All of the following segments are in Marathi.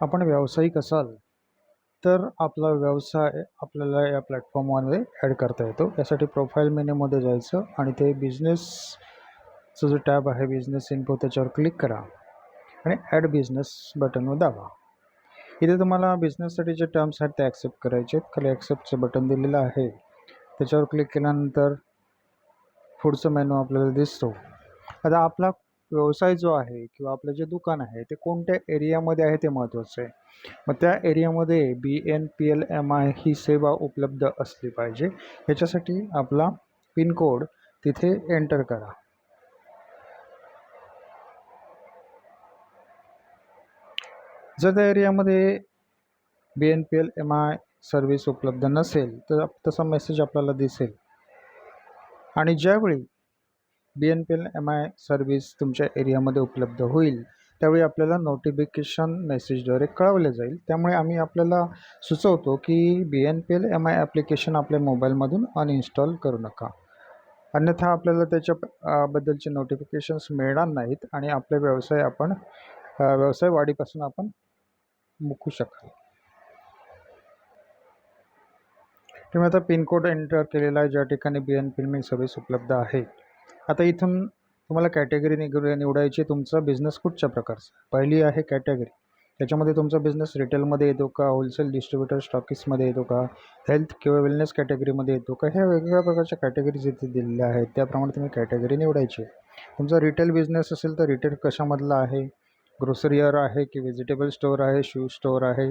आपण व्यावसायिक असाल तर आपला व्यवसाय आपल्याला या प्लॅटफॉर्ममध्ये ॲड करता येतो. यासाठी प्रोफाईल मेन्यूमध्ये जायचं आणि ते बिझनेसचं जो टॅब आहे बिझनेस इन्फो त्याच्यावर क्लिक करा आणि ॲड बिझनेस बटनवर दाबा. इथे तुम्हाला बिझनेससाठी जे टर्म्स आहेत ते ॲक्सेप्ट करायचे आहेत. खाली ॲक्सेप्टचं बटन दिलेलं आहे. त्याच्यावर क्लिक केल्यानंतर पुढचं मेनू आपल्याला दिसतो. आता आपला व्यवसाय जो आहे किंवा आपलं जे दुकान आहे ते कोणत्या एरियामध्ये आहे ते महत्त्वाचं आहे. मग त्या एरियामध्ये B N P L M I ही सेवा उपलब्ध असली पाहिजे. ह्याच्यासाठी आपला पिनकोड तिथे एंटर करा. जर त्या एरियामध्ये B N P L M I service उपलब्ध नसेल तर तसा मेसेज आपल्याला दिसेल. आणि ज्यावेळी B N P L M I service तुमच्या एरियामध्ये उपलब्ध होईल. त्यावेळी आपल्याला नोटिफिकेशन मेसेजद्वारे कळवले जाईल. त्यामुळे आम्ही आपल्याला सुचवतो की B N P L M I application आपल्या मोबाईलमधून अनइन्स्टॉल करू नका. अन्यथा आपल्याला त्याच्या बद्दलचे नोटिफिकेशन्स मिळणार नाहीत आणि आपले व्यवसाय आपण व्यवसाय वाढीपासून आपण मुकू शकाल. तुम्ही आता पिनकोड एंटर केलेला आहे. ज्या ठिकाणी बी एन फिल्मिंग सर्व्हिस उपलब्ध आहे. आता इथून तुम्हाला कॅटेगरी निग निवडायची तुमचा बिझनेस कुठच्या प्रकारचा? पहिली आहे कॅटेगरी त्याच्यामध्ये तुमचा बिझनेस रिटेलमध्ये येतो का? होलसेल डिस्ट्रीब्युटर स्टॉकिसमध्ये येतो का? हेल्थ किंवा वेलनेस कॅटेगरीमध्ये येतो का? ह्या वेगवेगळ्या प्रकारच्या कॅटेगरीज इथे दिलेल्या आहेत. त्याप्रमाणे तुम्ही कॅटेगरी निवडायची. तुमचा रिटेल बिझनेस असेल तर रिटेल कशामधला आहे? ग्रोसरीयर आहे की व्हेजिटेबल स्टोअर आहे शू स्टोअर आहे?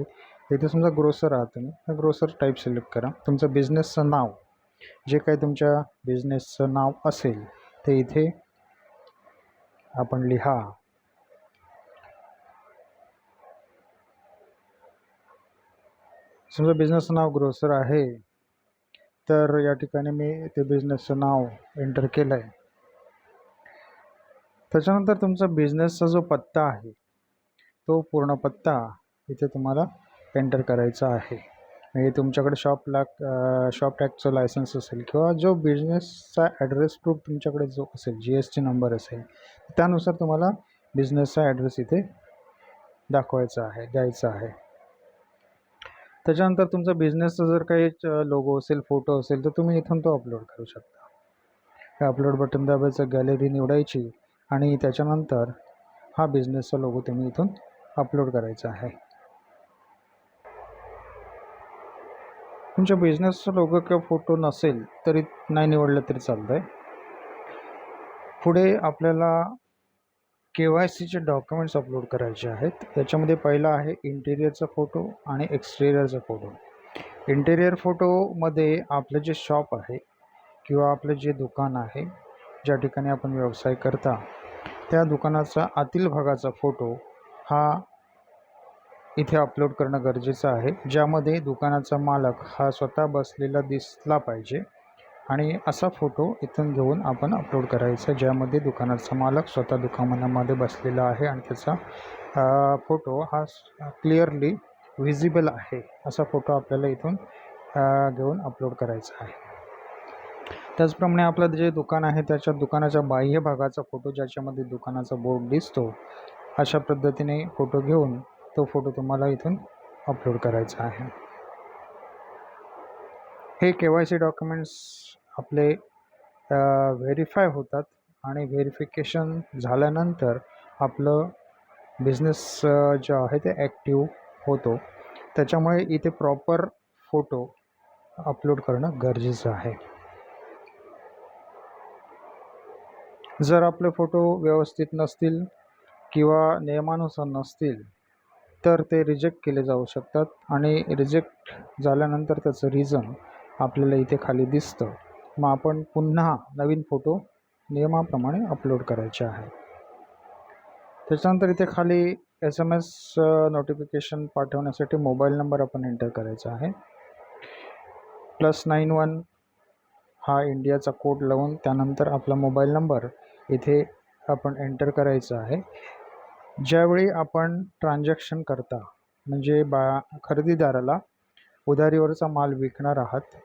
इथे समजा ग्रोसर आहात तुम्ही. ग्रोसर टाईप सिलेक्ट करा. तुमचं बिझनेसचं नाव. जे काही तुमच्या बिझनेसचं नाव असेल ते इथे आपण लिहा. समजा बिझनेसचं नाव ग्रोसर आहे तर या ठिकाणी मी ते बिझनेसचं नाव एंटर केलं आहे त्याच्यानंतर तुमचा बिझनेसचा जो पत्ता आहे तो पूर्ण पत्ता इथे तुम्हाला एंटर करायचा आहे. म्हणजे तुमच्याकडे शॉप लाक शॉप टॅक्सचं लायसन्स असेल किंवा जो बिझनेसचा ॲड्रेस प्रूफ तुमच्याकडे जो असेल जी एस टी नंबर असेल त्यानुसार तुम्हाला बिझनेसचा ॲड्रेस इथे दाखवायचा आहे द्यायचा आहे. त्याच्यानंतर तुमचा बिझनेसचा जर काही लोगो असेल फोटो असेल तर तुम्ही इथून तो अपलोड करू शकता. हे अपलोड बटन दाबायचं गॅलरी निवडायची आणि त्याच्यानंतर हा बिझनेसचा लोगो तुम्ही इथून अपलोड करायचा आहे. तुमच्या बिझनेसचा लोगो किंवा फोटो नसेल तरी नाही निवडलं तरी चालतं आहे पुढे आपल्याला के वाय सीचे डॉक्युमेंट्स अपलोड करायचे आहेत. त्याच्यामध्ये पहिला आहे इंटेरियरचा फोटो आणि एक्सटेरियरचा फोटो इंटेरियर फोटोमध्ये आपलं जे शॉप आहे किंवा आपलं जे दुकान आहे ज्या ठिकाणी आपण व्यवसाय करता त्या दुकानाचा आतील भागाचा फोटो हा इथे अपलोड करणं गरजेचं आहे. ज्यामध्ये दुकानाचा मालक हा स्वतः बसलेला दिसला पाहिजे. आणि असा फोटो इथून घेऊन आपण अपलोड करायचा ज्यामध्ये दुकानाचा मालक स्वतः दुकानामध्ये बसलेला आहे आणि त्याचा फोटो हा क्लिअरली व्हिजिबल आहे. असा फोटो आपल्याला इथून घेऊन अपलोड करायचा आहे. त्याचप्रमाणे आपलं जे दुकान आहे त्याच्या दुकानाच्या बाह्य भागाचा फोटो ज्याच्यामध्ये दुकानाचा बोर्ड दिसतो अशा पद्धतीने फोटो घेऊन तो फोटो तुम्हाला इथून अपलोड करायचा आहे. हे के वाय सी डॉक्युमेंट्स आपले व्हेरीफाय होतात आणि व्हेरिफिकेशन झाल्यानंतर आपलं बिझनेस जे आहे ते ॲक्टिव्ह होतो. त्याच्यामुळे इथे प्रॉपर फोटो अपलोड करणं गरजेचं आहे. जर आपले फोटो व्यवस्थित नसतील किंवा नियमानुसार नसतील तर ते रिजेक्ट केले जाऊ शकतात आणि रिजेक्ट झाल्यानंतर त्याचं रिझन आपल्याला इथे खाली दिसतं. मग आपण पुन्हा नवीन फोटो नियमाप्रमाणे अपलोड करायचे आहे. त्याच्यानंतर इथे खाली एस एम एस नोटिफिकेशन पाठवण्यासाठी मोबाईल नंबर आपण एंटर करायचा आहे. प्लस नाईन वन हा इंडियाचा कोड लावून त्यानंतर आपला मोबाईल नंबर इथे आपण एंटर करायचा आहे. ज्यावेळी आपण ट्रान्झॅक्शन करता म्हणजे बा खरेदीदाराला उधारीवरचा माल विकणार आहात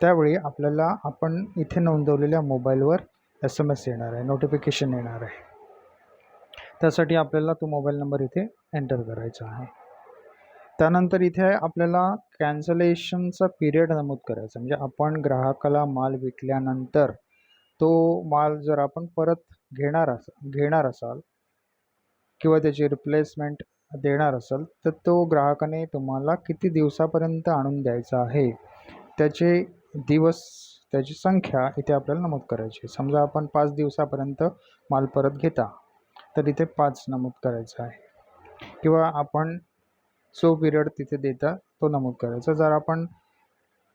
त्यावेळी आपल्याला आपण इथे नोंदवलेल्या मोबाईलवर एस एम एस येणार आहे नोटिफिकेशन येणार आहे. त्यासाठी आपल्याला तो मोबाईल नंबर इथे एंटर करायचा आहे. त्यानंतर इथे आपल्याला कॅन्सलेशनचा पिरियड नमूद करायचा म्हणजे आपण ग्राहकाला माल विकल्यानंतर तो माल जर आपण परत घेणार अस घेणार असाल किंवा त्याची रिप्लेसमेंट देणार असाल तर तो ग्राहकाने तुम्हाला किती दिवसापर्यंत आणून द्यायचा आहे? त्याचे दिवस त्याची संख्या इथे आपल्याला नमूद करायची आहे. समजा आपण पाच दिवसापर्यंत माल परत घेता तर इथे पाच नमूद करायचं आहे. किंवा आपण जो पिरियड तिथे देता तो नमूद करायचा. जर आपण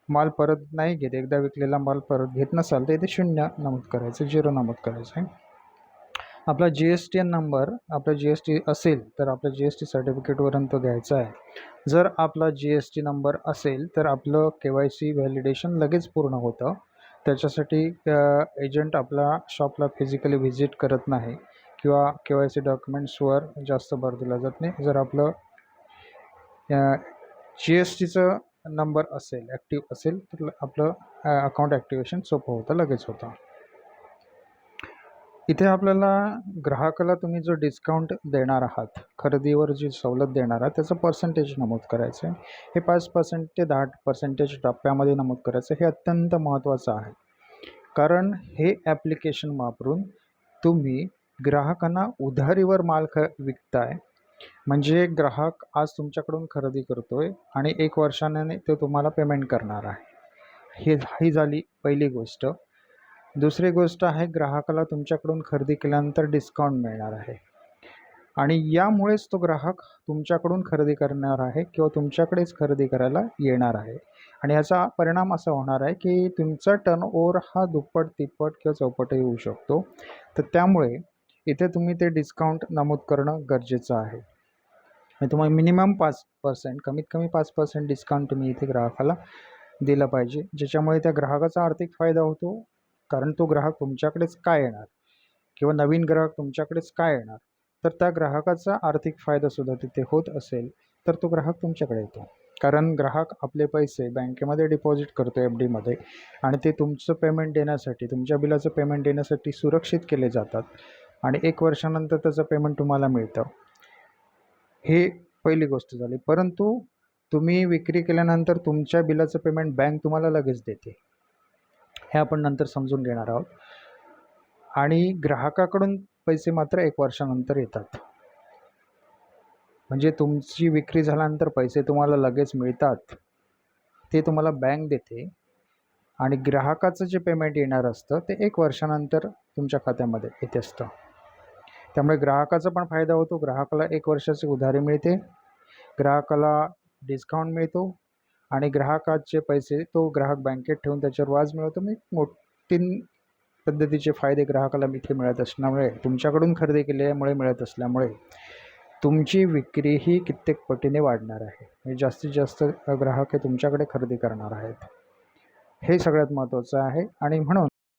माल परत नाही घेत एकदा विकलेला माल परत घेत नसाल तर इथे शून्य नमूद करायचं झिरो नमूद करायचं आहे. आपला G S T N number आपला जी एस टी असेल तर आपल्या जी एस टी सर्टिफिकेटवरून तो घ्यायचा आहे. जर आपला जी एस टी नंबर असेल तर आपलं के वाय सी व्हॅलिडेशन लगेच पूर्ण होतं. त्याच्यासाठी एजंट आपला शॉपला फिजिकली व्हिजिट करत नाही किंवा के वाय सी डॉक्युमेंट्सवर जास्त भर दिला जात नाही. जर आपलं जी एस टीचं नंबर असेल ॲक्टिव्ह असेल तर आपलं अकाउंट ॲक्टिवेशन सोपं होतं लगेच होतं. इथे आपल्याला ग्राहकाला तुम्ही जो डिस्काउंट देणार आहात खरेदीवर जी सवलत देणार आहात त्याचं पर्सेंटेज नमूद करायचं आहे हे पाच पर्सेंट ते दहा पर्सेंटेज टप्प्यामध्ये नमूद करायचं हे अत्यंत महत्त्वाचं आहे. कारण हे ॲप्लिकेशन वापरून तुम्ही ग्राहकांना उधारीवर माल ख विकताय. म्हणजे ग्राहक आज तुमच्याकडून खरेदी करतो आहे आणि एक वर्षाने ते तुम्हाला पेमेंट करणार आहे. हे ही झाली पहिली गोष्ट. दुसरी गोष्ट आहे ग्राहकाला तुमच्याकडून खरेदी केल्यानंतर डिस्काउंट मिळणार आहे. आणि यामुळेच तो ग्राहक तुमच्याकडून खरेदी करणार आहे किंवा तुमच्याकडेच खरेदी करायला येणार आहे. आणि याचा परिणाम असा होणार आहे की तुमचा टर्नओव्हर हा दुप्पट तिप्पट किंवा चौपटही होऊ शकतो. तर त्यामुळे इथे तुम्ही ते डिस्काउंट नमूद करणं गरजेचं आहे. आणि तुम्हाला मिनिमम पाच पर्सेंट कमीत कमी पाच पर्सेंट डिस्काउंट तुम्ही इथे ग्राहकाला दिलं पाहिजे ज्याच्यामुळे त्या ग्राहकाचा आर्थिक फायदा होतो कारण तो ग्राहक तुमच्याकडेच काय येणार? किंवा नवीन ग्राहक तुमच्याकडेच काय येणार? तर त्या ग्राहकाचा आर्थिक फायदासुद्धा तिथे होत असेल तर तो ग्राहक तुमच्याकडे येतो. कारण ग्राहक आपले पैसे बँकेमध्ये डिपॉझिट करतो एफ डीमध्ये आणि ते तुमचं पेमेंट देण्यासाठी तुमच्या बिलाचं पेमेंट देण्यासाठी सुरक्षित केले जातात आणि एक वर्षानंतर त्याचं पेमेंट तुम्हाला मिळतं. हे पहिली गोष्ट झाली. परंतु तुम्ही विक्री केल्यानंतर तुमच्या बिलाचं पेमेंट बँक तुम्हाला लगेच देते. हे आपण नंतर समजून घेणार आहोत. आणि ग्राहकाकडून पैसे मात्र एक वर्षानंतर येतात. म्हणजे तुमची विक्री झाल्यानंतर पैसे तुम्हाला लगेच मिळतात. ते तुम्हाला बँक देते. आणि ग्राहकाचं जे पेमेंट येणार असतं ते एक वर्षानंतर तुमच्या खात्यामध्ये येते असतं. त्यामुळे ग्राहकाचा पण फायदा होतो. ग्राहकाला एक वर्षाची उधारी मिळते. ग्राहकाला डिस्काउंट मिळतो. आणि ग्राहकाचे पैसे तो ग्राहक बँकेत ठेवून त्याच्यावर व्याज मिळवतो. म्हणजे मी मोठी पद्धतीचे फायदे ग्राहकाला इथे मिळत असल्यामुळे तुमच्याकडून खरेदी केल्यामुळे मिळत असल्यामुळे तुमची विक्री ही कित्येक पटीने वाढणार आहे. म्हणजे जास्तीत जास्त ग्राहक हे तुमच्याकडे खरेदी करणार आहेत. हे सगळ्यात महत्त्वाचं आहे. आणि म्हणून